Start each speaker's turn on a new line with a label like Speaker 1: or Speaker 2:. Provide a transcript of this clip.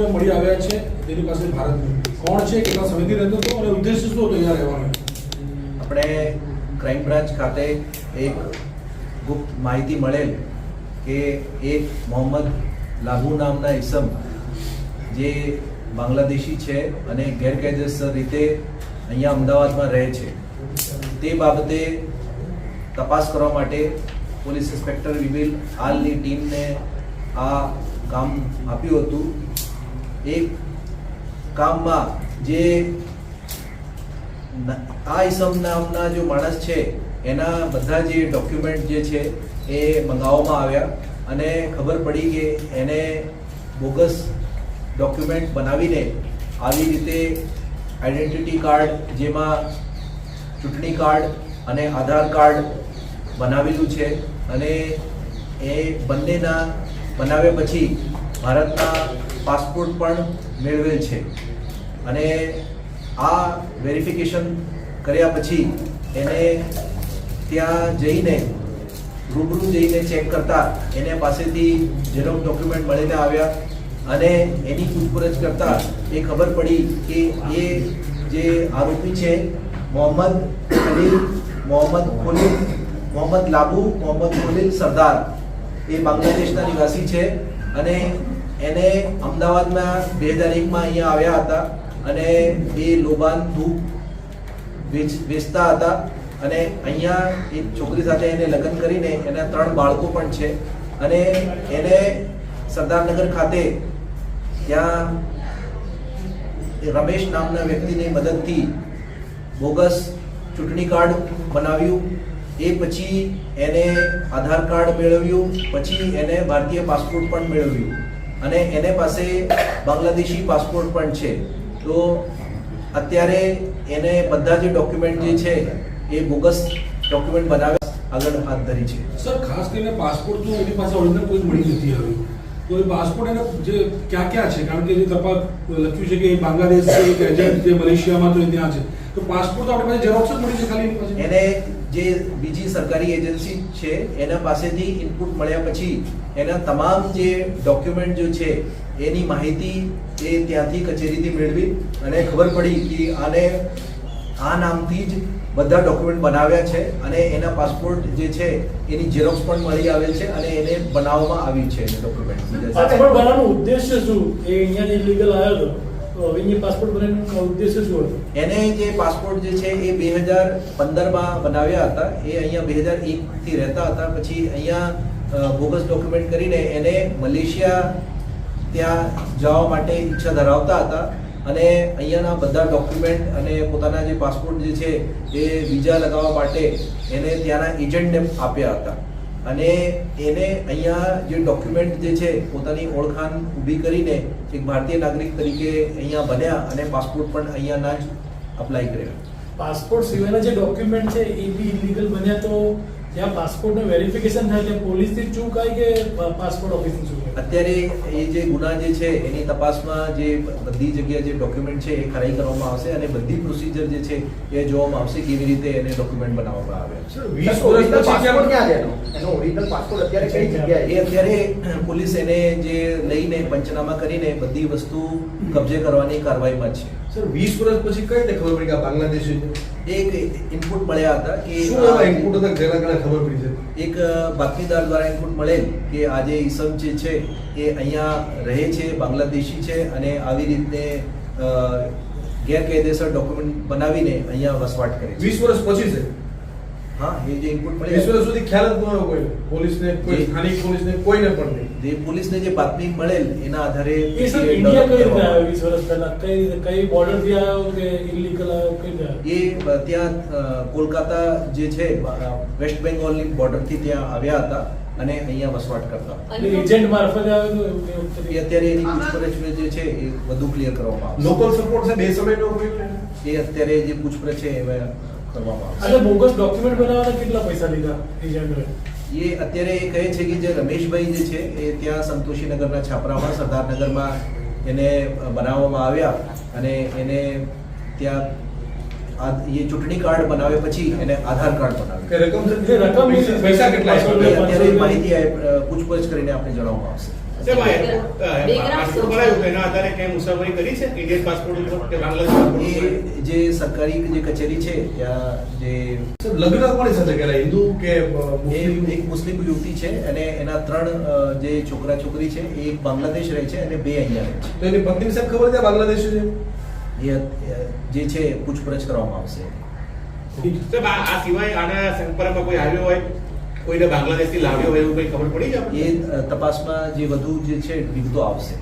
Speaker 1: મળી આવ્યા છે તેની પાસે ભારત કોણ છે, કેટલા સમયથી રહેતો હતો અને ઉદ્દેશ્ય શું હતો અહીંયા રહેવાનો?
Speaker 2: આપણે ક્રાઇમ બ્રાન્ચ ખાતે એક ગુપ્ત માહિતી મળેલ કે એક મોહમ્મદ લાહુ નામના ઇસમ, જે બાંગ્લાદેશી છે અને ગેરકાયદેસર રીતે અહીંયા અમદાવાદમાં રહે છે. તે બાબતે તપાસ કરવા માટે પોલીસ ઇન્સ્પેક્ટર વિવિલ હાલની ટીમને આ કામ આપ્યું હતું. એ કામમાં જે આ ઈસમ નામના જો માણસ છે, એના બધા જે ડોક્યુમેન્ટ જે છે, એ મંગાવવામાં આવ્યા. અને ખબર પડી કે એને બોગસ ડોક્યુમેન્ટ બનાવીને આવી રીતે આઈડેન્ટિટી કાર્ડ જેમાં ચૂંટણી કાર્ડ અને આધાર કાર્ડ બનાવેલું છે. અને એ બંનેના બનાવ્યા પછી ભારતના પાસપોર્ટ પણ મેળવેલ છે. અને આ વેરિફિકેશન કર્યા પછી એને ત્યાં જઈને, રૂબરૂ જઈને ચેક કરતા એને પાસેથી જેનો ડોક્યુમેન્ટ મળીને આવ્યા અને એની પૂછપરછ કરતા એ ખબર પડી કે એ જે આરોપી છે, મોહમ્મદ ખલીલ, મોહમ્મદ ખોલીલ, મોહમ્મદ લાબુ, મોહમ્મદ ખોલીલ સરદાર, એ બાંગ્લાદેશના નિવાસી છે અને એને અમદાવાદમાં બે હજાર એકમાં અહીંયા આવ્યા હતા અને એ લોબાન ધૂપ વેચ, વેચતા હતા અને અહીંયા એક છોકરી સાથે એને લગ્ન કરીને એના ત્રણ બાળકો પણ છે અને એને સરદારનગર ખાતે ત્યાં રમેશ નામના વ્યક્તિની મદદથી બોગસ ચૂંટણી કાર્ડ બનાવ્યું. એ પછી એને આધાર કાર્ડ મેળવ્યું, પછી એને ભારતીય પાસપોર્ટ પણ મેળવ્યું. અને એને પાસે બાંગ્લાદેશી પાસપોર્ટ પણ છે. તો અત્યારે એને બધા જે ડોક્યુમેન્ટ જે છે, એ બોગસ ડોક્યુમેન્ટ બનાવ્યા. આગળ હાથ ધરી છે.
Speaker 1: સર ખાસ કરીને પાસપોર્ટ તો એની પાસે ઓરિજિનલ કોઈ મળી નથી આવ્યું તો એ પાસપોર્ટ એના જે ક્યાં ક્યાં છે? કારણ કે જે તપાસ લખ્યું છે કે બાંગ્લાદેશ છે એક એજન્ટ જે મલેશિયામાં તો ત્યાં છે. તો પાસપોર્ટ તો આપણી પાસે ઝેરોક્સ જ મળી છે ખાલી એને
Speaker 2: જે બીજી સરકારી એજન્સી છે, એના પાસેથી ઇનપુટ મળ્યા પછી એના તમામ જે ડોક્યુમેન્ટ જો છે, એની માહિતી એ ત્યાંથી કચેરીથી મેળવી અને ખબર પડી કે આને આ નામથી જ બધા ડોક્યુમેન્ટ બનાવ્યા છે અને એના પાસપોર્ટ જે છે એની ઝેરોક્સ પણ મળી આવેલ છે અને એને બનાવવામાં આવી છે ડોક્યુમેન્ટ
Speaker 3: પાસપોર્ટ બનાવવાનો ઉદ્દેશ્ય શું? એ અહીંયા જે લીગલ આવ્યો હતો તો હવે પાસપોર્ટ બનાવવાનો ઉદ્દેશ્ય શું હતો?
Speaker 2: એને જે પાસપોર્ટ જે છે એ બે હજાર પંદરમાં બનાવ્યા હતા. એ અહીંયા બે હજાર એકથી રહેતા હતા. પછી અહીંયા બોગસ ડોક્યુમેન્ટ કરીને એને મલેશિયા ત્યાં જવા માટે ઈચ્છા ધરાવતા હતા. અને અહીંયાના બધા ડોક્યુમેન્ટ અને પોતાના જે પાસપોર્ટ જે છે એ વિઝા લગાવવા માટે એને ત્યાંના એજન્ટને આપ્યા હતા. અને એને અહીંયા જે ડોક્યુમેન્ટ જે છે પોતાની ઓળખાણ ઊભી કરીને એક ભારતીય નાગરિક તરીકે અહીંયા બન્યા અને પાસપોર્ટ પણ અહીંયાના જ અપ્લાય કર્યા.
Speaker 3: પાસપોર્ટ સિવાયના જે ડોક્યુમેન્ટ છે એ બી ઇલીગલ બન્યા તો જ્યાં પાસપોર્ટનું વેરિફિકેશન થાય ત્યાં પોલીસથી ચૂકાય કે પાસપોર્ટ ઓફિસની ચૂક
Speaker 2: અત્યારે એ જે ગુના જે છે એની તપાસમાં જે બધી જગ્યાએ જે ડોક્યુમેન્ટ છે એ ખરાઈ કરવામાં આવશે અને બધી પ્રોસિજર જે છે એ જોવામાં આવશે કેવી રીતે એને ડોક્યુમેન્ટ બનાવવામાં આવે.
Speaker 1: સર
Speaker 4: વીસ
Speaker 1: વર્ષ
Speaker 4: પાસપોર્ટ ક્યાં છે એનો ઓરિજિનલ પાસપોર્ટ અત્યારે કઈ જગ્યાએ?
Speaker 2: એ અત્યારે પોલીસ એને જે લઈને પંચનામા કરીને બધી વસ્તુ કબજે કરવાની કાર્યવાહીમાં છે.
Speaker 5: સર વીસ વર્ષ પછી કઈ રીતે ખબર પડી કે બાંગ્લાદેશી છે?
Speaker 2: એક ઇનપુટ મળ્યા હતા કે
Speaker 5: શું ઇનપુટ હતા? જેના કારણે ખબર પડી છે.
Speaker 2: એક બાતમીદાર દ્વારા ઇનપુટ મળેલ કે આજે ઈસમ જે છે એ અહીંયા રહે છે, બાંગ્લાદેશી છે અને આવી રીતે ગેરકાયદેસર ડોક્યુમેન્ટ બનાવીને અહીંયા વસવાટ કરે છે.
Speaker 5: વીસ વર્ષ પછી છે.
Speaker 2: હા એ જે ઇનપુટ
Speaker 5: વીસ
Speaker 2: મળેલ
Speaker 5: વર્ષ સુધી ખ્યાલ જ ન આવ્યો કોઈ. પોલીસને કોઈ સ્થાનિક પોલીસને કોઈને પણ નહીં.
Speaker 2: જે પોલીસને જે બાતમી મળેલ એના આધારે
Speaker 3: એ સર ઇન્ડિયા કઈ રીતે આવ્યો વીસ વર્ષ પહેલા? કઈ રીતે કઈ border થી આવ્યો કે ઇલીગલ આવ્યો કઈ રીતે
Speaker 2: એ ત્યાં કોલકાતા જે છે વેસ્ટ બેંગોલની બોર્ડરથી ત્યાં આવ્યા હતા અને અહીંયા વસવાટ કરતા
Speaker 3: એજન્ટ મારફતે આવ્યો
Speaker 2: અત્યારે એની પૂછપરછ જે છે એ વધુ ક્લિયર કરવામાં આવશે.
Speaker 5: લોકલ સપોર્ટ છે બે સમયનો કોઈ
Speaker 2: એ અત્યારે જે પૂછપરછ છે એ કરવામાં
Speaker 3: બોગસ ડોક્યુમેન્ટ બનાવવાના કેટલા પૈસા લીધા એજન્ટે
Speaker 2: એ અત્યારે એ કહે છે કે જે રમેશભાઈ જે છે એ ત્યાં સંતોષીનગરના છાપરામાં સરદારનગરમાં એને બનાવવામાં આવ્યા અને એને ત્યાં એ ચૂંટણી કાર્ડ બનાવ્યા પછી એને આધાર કાર્ડ
Speaker 5: બનાવે
Speaker 2: બનાવ્યું
Speaker 5: રકમ પૈસા- પૈસા કેટલા છે?
Speaker 2: અત્યારે માહિતી આ, પૂછપરછ કરીને આપણે જણાવવામાં આવશે.
Speaker 6: સાહેબ, એરપોર્ટ, પાસપોર્ટ બનાવ્યું એના આધારે ક્યાંય મુસાફરી કરી છે ઇન્ડિયન પાસપોર્ટ ઉપર કે બાંગ્લાદેશ પાસપોર્ટ
Speaker 2: જે સરકારી જે કચેરી છે ત્યાં જે
Speaker 5: લગ્ન કોની સાથે કરેલા હિન્દુ કે મુસ્લિમ?
Speaker 2: એક મુસ્લિમ યુવતી છે અને એના ત્રણ જે છોકરા છોકરી છે એ એક બાંગ્લાદેશ રહે છે અને બે અહીંયા રહે
Speaker 5: તો એની પત્ની સાહેબ ખબર છે બાંગ્લાદેશી છે?
Speaker 2: છે જે છે પૂછપરછ કરવામાં આવશે.
Speaker 6: આ સિવાય આના સંપર્કમાં કોઈ આવ્યો હોય? કોઈને બાંગ્લાદેશથી લાવ્યો હોય એવું કઈ ખબર પડી જાય
Speaker 2: એ તપાસમાં જે વધુ જે છે વિગતો આવશે.